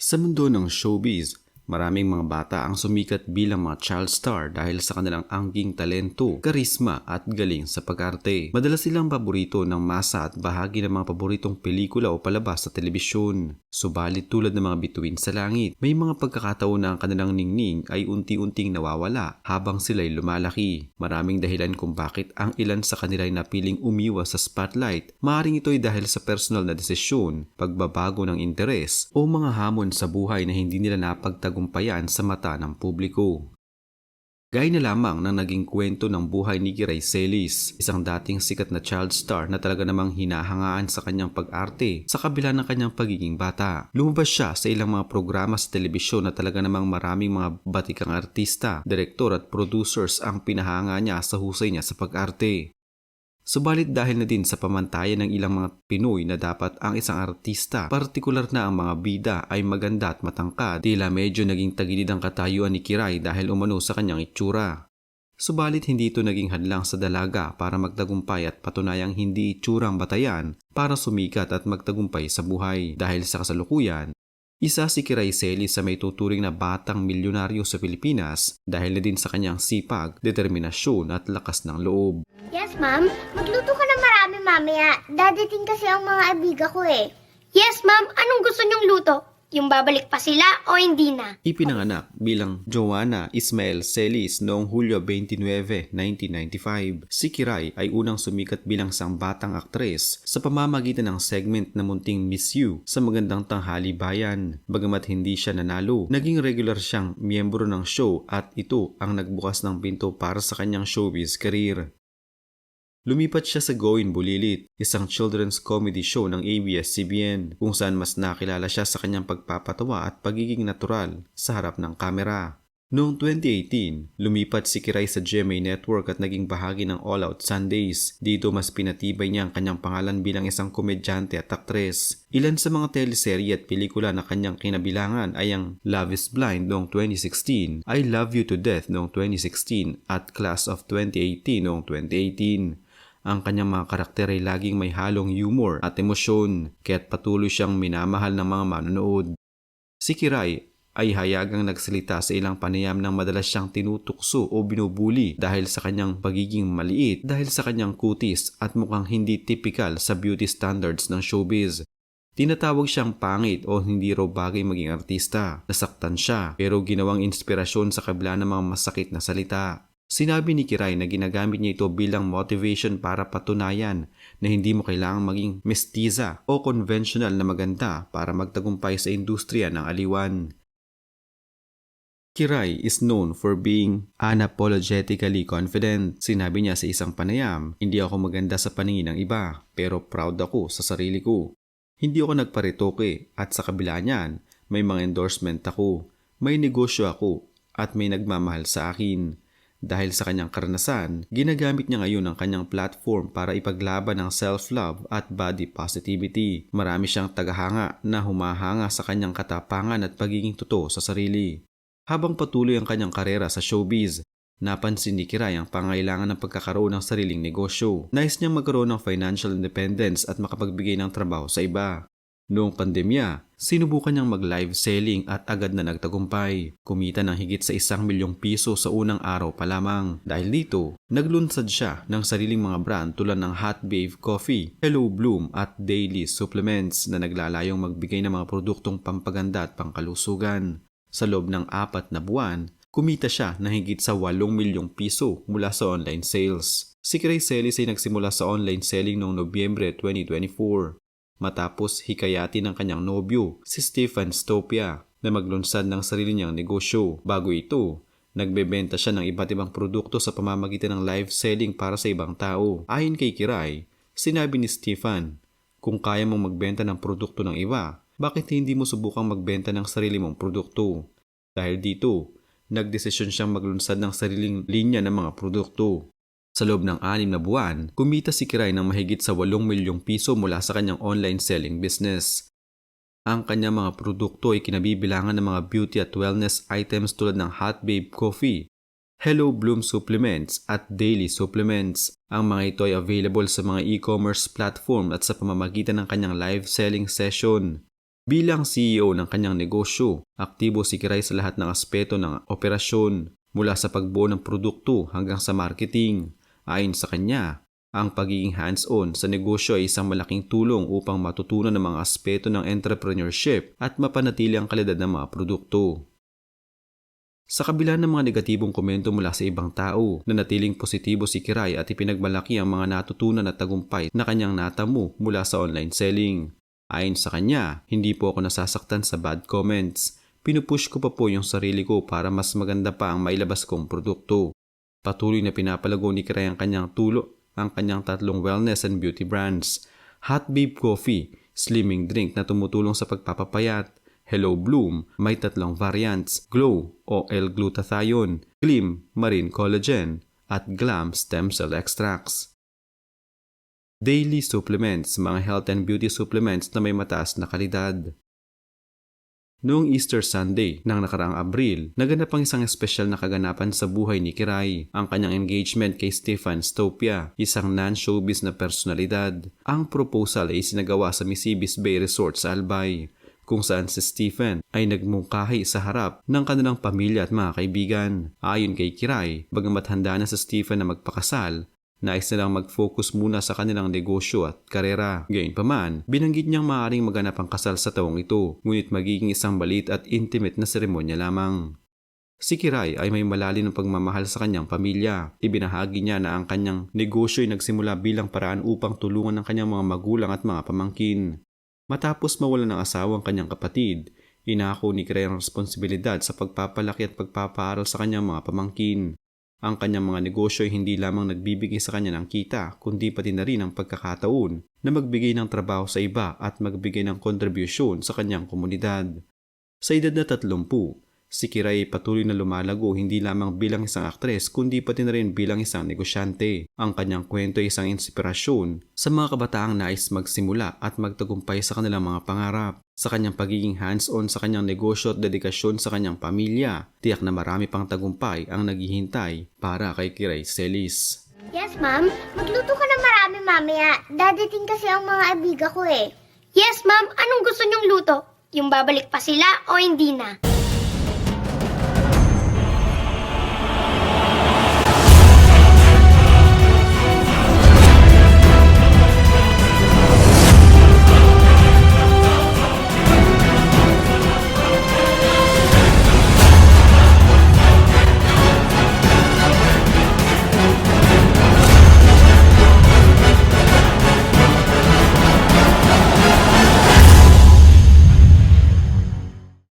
Sa mundo ng showbiz, maraming mga bata ang sumikat bilang mga child star dahil sa kanilang angging talento, karisma at galing sa pag-arte. Madalas silang paborito ng masa at bahagi ng mga paboritong pelikula o palabas sa telebisyon. Subalit tulad ng mga bituin sa langit, may mga pagkakataon na ang kanilang ningning ay unti-unting nawawala habang sila'y lumalaki. Maraming dahilan kung bakit ang ilan sa kanila ay napiling umiwas sa spotlight. Maaring ito'y dahil sa personal na desisyon, pagbabago ng interes, o mga hamon sa buhay na hindi nila napagtagumpayan sa mata ng publiko. Gaya na lamang ng naging kwento ng buhay ni Giray Celis, isang dating sikat na child star na talaga namang hinahangaan sa kanyang pag-arte sa kabila ng kanyang pagiging bata. Lumabas siya sa ilang mga programa sa telebisyon na talaga namang maraming mga batikang artista, direktor at producers ang pinahanga niya sa husay niya sa pag-arte. Subalit dahil na din sa pamantayan ng ilang mga Pinoy na dapat ang isang artista, partikular na ang mga bida ay maganda at matangkad, tila medyo naging tagilid ang katayuan ni Kiray dahil umano sa kanyang itsura. Subalit hindi ito naging hadlang sa dalaga para magtagumpay at patunayang hindi itsurang batayan para sumikat at magtagumpay sa buhay dahil sa kasalukuyan isa si Kiray Celis sa may tuturing na batang milyonaryo sa Pilipinas dahil na din sa kanyang sipag, determinasyon at lakas ng loob. Yes, ma'am. Magluto ka na marami mamaya. Dadating kasi ang mga abiga ko eh. Yes, ma'am. Anong gusto niyong luto? Yung babalik pa sila o hindi na? Ipinanganak bilang Joanna Ismael Celis noong Hulyo 29, 1995. Si Kiray ay unang sumikat bilang isang batang aktres sa pamamagitan ng segment na munting Miss You sa Magandang Tanghali Bayan. Bagamat hindi siya nanalo, naging regular siyang miyembro ng show at ito ang nagbukas ng pinto para sa kanyang showbiz career. Lumipat siya sa Goin Bulilit, isang children's comedy show ng ABS-CBN kung saan mas nakilala siya sa kanyang pagpapatawa at pagiging natural sa harap ng kamera. Noong 2018, lumipat si Kiray sa GMA Network at naging bahagi ng All Out Sundays. Dito mas pinatibay niya ang kanyang pangalan bilang isang komedyante at aktres. Ilan sa mga teleserye at pelikula na kanyang kinabilangan ay ang Love is Blind noong 2016, I Love You to Death noong 2016 at Class of 2018 noong 2018. Ang kanyang mga karakter ay laging may halong humor at emosyon, kaya't patuloy siyang minamahal ng mga manonood. Si Kiray ay hayagang nagsalita sa ilang panayam ng madalas siyang tinutukso o binubuli dahil sa kanyang pagiging maliit dahil sa kanyang kutis at mukhang hindi typical sa beauty standards ng showbiz. Tinatawag siyang pangit o hindi raw bagay maging artista. Nasaktan siya pero ginawang inspirasyon sa kabila ng mga masakit na salita. Sinabi ni Kiray na ginagamit niya ito bilang motivation para patunayan na hindi mo kailangang maging mestiza o conventional na maganda para magtagumpay sa industriya ng aliwan. Kiray is known for being unapologetically confident. Sinabi niya sa isang panayam, hindi ako maganda sa paningin ng iba, pero proud ako sa sarili ko. Hindi ako nagparitoke at sa kabila niyan, may mga endorsement ako, may negosyo ako, at may nagmamahal sa akin. Dahil sa kanyang karanasan, ginagamit niya ngayon ang kanyang platform para ipaglaban ang self-love at body positivity. Marami siyang tagahanga na humahanga sa kanyang katapangan at pagiging totoo sa sarili. Habang patuloy ang kanyang karera sa showbiz, napansin ni Kiray ang pangailangan ng pagkakaroon ng sariling negosyo. Nais niyang magkaroon ng financial independence at makapagbigay ng trabaho sa iba. Noong pandemya, sinubukan niyang mag-live selling at agad na nagtagumpay. Kumita ng higit sa isang milyong piso sa unang araw pa lamang. Dahil dito, naglunsad siya ng sariling mga brand tulad ng Hot Babe Coffee, Hello Bloom at Daily Supplements na naglalayong magbigay ng mga produktong pampaganda at pangkalusugan. Sa loob ng apat na buwan, kumita siya ng higit sa 8 milyong piso mula sa online sales. Si Cray Celis ay nagsimula sa online selling noong Nobyembre 2024 matapos hikayati ng kanyang nobyo, si Stephen Stopia, na maglunsad ng sarili niyang negosyo. Bago ito, nagbebenta siya ng iba't ibang produkto sa pamamagitan ng live selling para sa ibang tao. Ayon kay Kiray, sinabi ni Stephen, kung kaya mong magbenta ng produkto ng iba, bakit hindi mo subukang magbenta ng sarili mong produkto? Dahil dito, nagdesisyon siyang maglunsad ng sariling linya ng mga produkto. Sa loob ng anim na buwan, kumita si Kiray ng mahigit sa 8 milyong piso mula sa kanyang online selling business. Ang kanyang mga produkto ay kinabibilangan ng mga beauty at wellness items tulad ng Hot Babe Coffee, Hello Bloom Supplements at Daily Supplements. Ang mga ito ay available sa mga e-commerce platform at sa pamamagitan ng kanyang live selling session. Bilang CEO ng kanyang negosyo, aktibo si Kiray sa lahat ng aspeto ng operasyon, mula sa pagbuo ng produkto hanggang sa marketing. Ayon sa kanya, ang pagiging hands-on sa negosyo ay isang malaking tulong upang matutunan ng mga aspeto ng entrepreneurship at mapanatili ang kalidad ng mga produkto. Sa kabila ng mga negatibong komento mula sa ibang tao, nanatiling positibo si Kiray at ipinagmalaki ang mga natutunan at tagumpay na kanyang natamo mula sa online selling. Ayon sa kanya, hindi po ako nasasaktan sa bad comments. Pinupush ko pa po yung sarili ko para mas maganda pa ang mailabas kong produkto. Patuloy na pinapalago ni Kiray ang kanyang tulo, ang kanyang tatlong wellness and beauty brands. Hot Babe Coffee, slimming drink na tumutulong sa pagpapapayat. Hello Bloom, may tatlong variants, Glow o L-glutathione, Glim Marine Collagen, at Glam Stem Cell Extracts. Daily supplements, mga health and beauty supplements na may mataas na kalidad. Noong Easter Sunday ng nakaraang Abril, naganap ang isang espesyal na kaganapan sa buhay ni Kiray, ang kanyang engagement kay Stefan Stopia, isang non-showbiz na personalidad. Ang proposal ay sinagawa sa Misibis Bay Resort sa Albay, kung saan si Stephen ay nagmungkahi sa harap ng kanilang pamilya at mga kaibigan. Ayon kay Kiray, bagamat handa na si Stephen na magpakasal, Nais nilang mag-focus muna sa kanilang negosyo at karera. Gayunpaman, binanggit niyang maaaring maganap ang kasal sa taong ito, ngunit magiging isang balit at intimate na seremonya lamang. Si Kiray ay may malalim ng pagmamahal sa kanyang pamilya. Ibinahagi niya na ang kanyang negosyo ay nagsimula bilang paraan upang tulungan ng kanyang mga magulang at mga pamangkin. Matapos mawala ng asawa ang kanyang kapatid, inako ni Kiray ang responsibilidad sa pagpapalaki at pagpapaaral sa kanyang mga pamangkin. Ang kanyang mga negosyo ay hindi lamang nagbibigay sa kanya ng kita, kundi pati na rin ang pagkakataon na magbigay ng trabaho sa iba at magbigay ng kontribusyon sa kanyang komunidad. Sa edad na 30, si Kiray ay patuloy na lumalago hindi lamang bilang isang aktres kundi pati na rin bilang isang negosyante. Ang kanyang kwento ay isang inspirasyon sa mga kabataang nais magsimula at magtagumpay sa kanilang mga pangarap. Sa kanyang pagiging hands-on sa kanyang negosyo at dedikasyon sa kanyang pamilya, tiyak na marami pang tagumpay ang naghihintay para kay Kiray Celis. Yes, ma'am. Magluto ka na marami mamaya. Dadating kasi ang mga abiga ko eh. Yes, ma'am. Anong gusto niyong luto? Yung babalik pa sila o hindi na?